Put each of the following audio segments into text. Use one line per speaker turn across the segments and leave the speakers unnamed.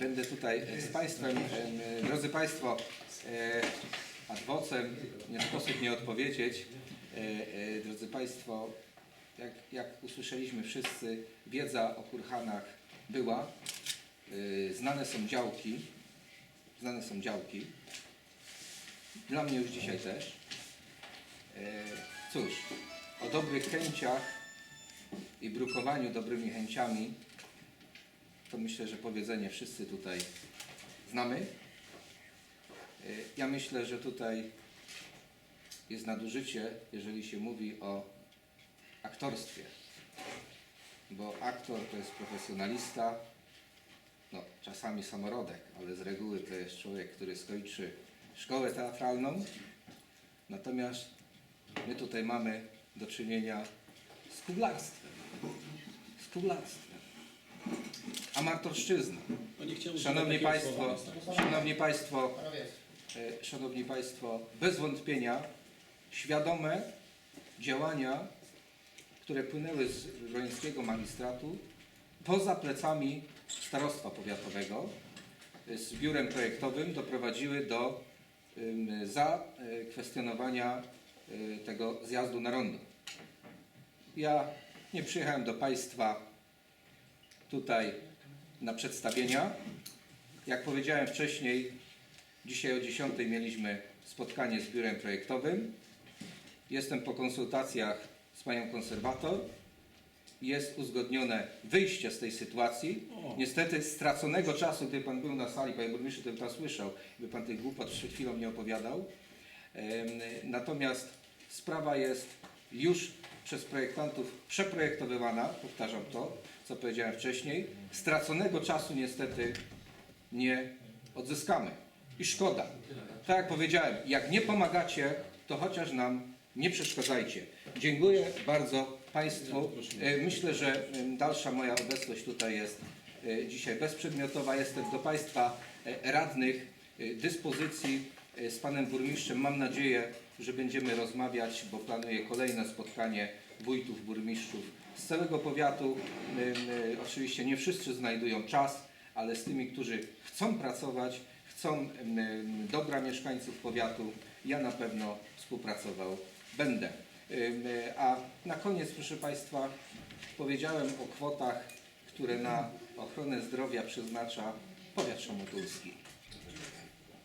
Będę tutaj z Państwem, em, drodzy Państwo, e, ad vocem, nie sposób nie odpowiedzieć. E, e, Drodzy Państwo, jak, jak usłyszeliśmy wszyscy, wiedza o kurhanach była. E, Znane są działki, znane są działki. Dla mnie już dzisiaj też. E, Cóż, o dobrych chęciach i brukowaniu dobrymi chęciami to myślę, że powiedzenie wszyscy tutaj znamy. Y, Ja myślę, że tutaj jest nadużycie, jeżeli się mówi o aktorstwie. Bo aktor to jest profesjonalista, no czasami samorodek, ale z reguły to jest człowiek, który skończy szkołę teatralną. Natomiast my tutaj mamy do czynienia z kuglarstwem. Z. Amatorszczyzna.
No
Szanowni Państwo. Szanowni Państwo, e, Szanowni Państwo, bez wątpienia świadome działania, które płynęły z Wrońskiego Magistratu poza plecami Starostwa Powiatowego e, z biurem projektowym doprowadziły do zakwestionowania y, tego zjazdu na rondo. Ja nie przyjechałem do Państwa tutaj na przedstawienia. Jak powiedziałem wcześniej, dzisiaj o 10 mieliśmy spotkanie z biurem projektowym. Jestem po konsultacjach z panią konserwator. Jest uzgodnione wyjście z tej sytuacji. Niestety straconego czasu, gdy pan był na sali, panie burmistrzu, to by pan słyszał, by pan tych głupot przed chwilą nie opowiadał. Natomiast sprawa jest już przez projektantów przeprojektowywana, powtarzam to, co powiedziałem wcześniej. Straconego czasu niestety nie odzyskamy. I szkoda. Tak jak powiedziałem, jak nie pomagacie, to chociaż nam nie przeszkadzajcie. Dziękuję bardzo Państwu. E, Myślę, że dalsza moja obecność tutaj jest e, dzisiaj bezprzedmiotowa. Jestem do Państwa e, radnych dyspozycji z Panem Burmistrzem. Mam nadzieję, że będziemy rozmawiać, bo planuję kolejne spotkanie wójtów, burmistrzów z całego powiatu. Em, e, Oczywiście nie wszyscy znajdują czas, ale z tymi, którzy chcą pracować, chcą em, dobra mieszkańców powiatu, ja na pewno współpracował będę. A na koniec, proszę Państwa, powiedziałem o kwotach, które na ochronę zdrowia przeznacza powiat szamotulski.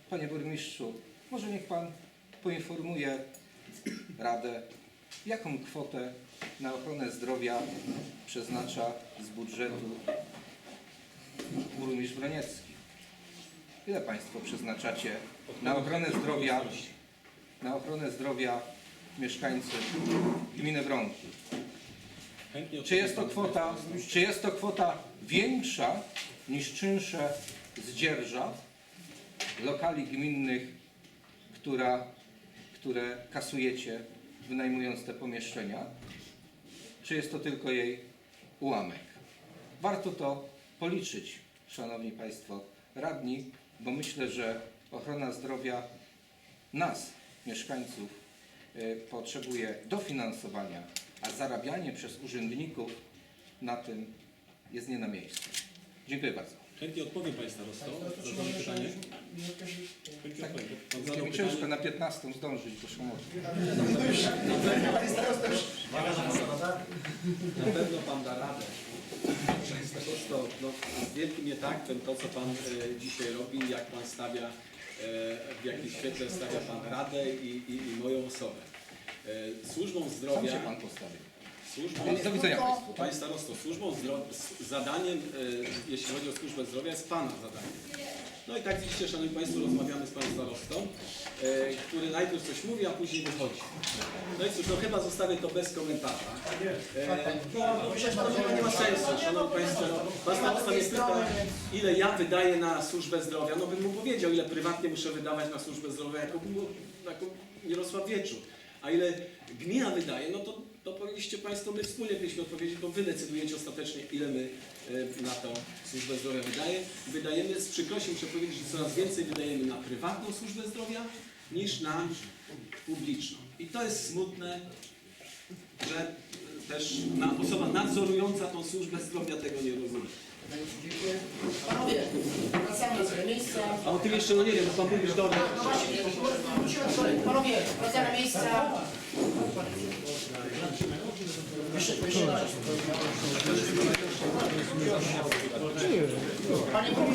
Panie burmistrzu, może niech Pan poinformuje Radę, jaką kwotę na ochronę zdrowia przeznacza z budżetu burmistrz Broniecki. Ile Państwo przeznaczacie na ochronę zdrowia, na ochronę zdrowia mieszkańców gminy Wronki? Czy jest to kwota,
panu.
czy jest to kwota większa niż czynsze z dzierżaw lokali gminnych, która, które kasujecie wynajmując te pomieszczenia? Czy jest to tylko jej ułamek? Warto to policzyć, Szanowni Państwo radni, bo myślę, że ochrona zdrowia nas, mieszkańców, y, potrzebuje dofinansowania, a zarabianie przez urzędników na tym jest nie na miejscu. Dziękuję bardzo.
Chętnie odpowiem Panie Starosto. Zadam pytanie. Chętnie
Tak,
odpowiem. Pan
będzie
zadał
mi ciężko
pytanie.
na 15 zdążyć do Szamotu.
Na pewno Pan da radę. Prosto, no, z wielkim nietaktem to, co Pan e, dzisiaj robi, jak Pan stawia, e, w jakim świetle stawia Pan Radę i, i, i moją osobę. E, służbą
Sam
zdrowia,
się Pan postawił.
służbą,
Do widzenia Państwu.
Panie Starosto, służbą zdrowia, zadaniem, e, jeśli chodzi o służbę zdrowia, jest Pana zadanie. No i tak widzicie, Szanowni Państwo, rozmawiamy z Panem Starostą, e, który najpierw coś mówi, a później wychodzi. No i cóż, no chyba zostawię to bez komentarza. E, no, przecież to nie, ma sensu, Szanowni Państwo. No, Pan Starosta mnie pyta, ile ja wydaję na służbę zdrowia. No bym mu powiedział, ile prywatnie muszę wydawać na służbę zdrowia jako, jako Mirosław Wieczór. A ile gmina wydaje, no to, to powinniście Państwo, my wspólnie powinniśmy odpowiedzieć, bo Wy decydujecie ostatecznie, ile my e, na tą służbę zdrowia wydaje. wydajemy. Z przykrością muszę powiedzieć, że coraz więcej wydajemy na prywatną służbę zdrowia niż na publiczną. I to jest smutne, że też na, osoba nadzorująca tą służbę zdrowia tego nie rozumie.
Dziękuję. Panowie, wracamy na swoje miejsca.
A o tym jeszcze, no nie wiem, pan mówisz do...
No właśnie, do. Panowie, wracamy na miejsca. Panie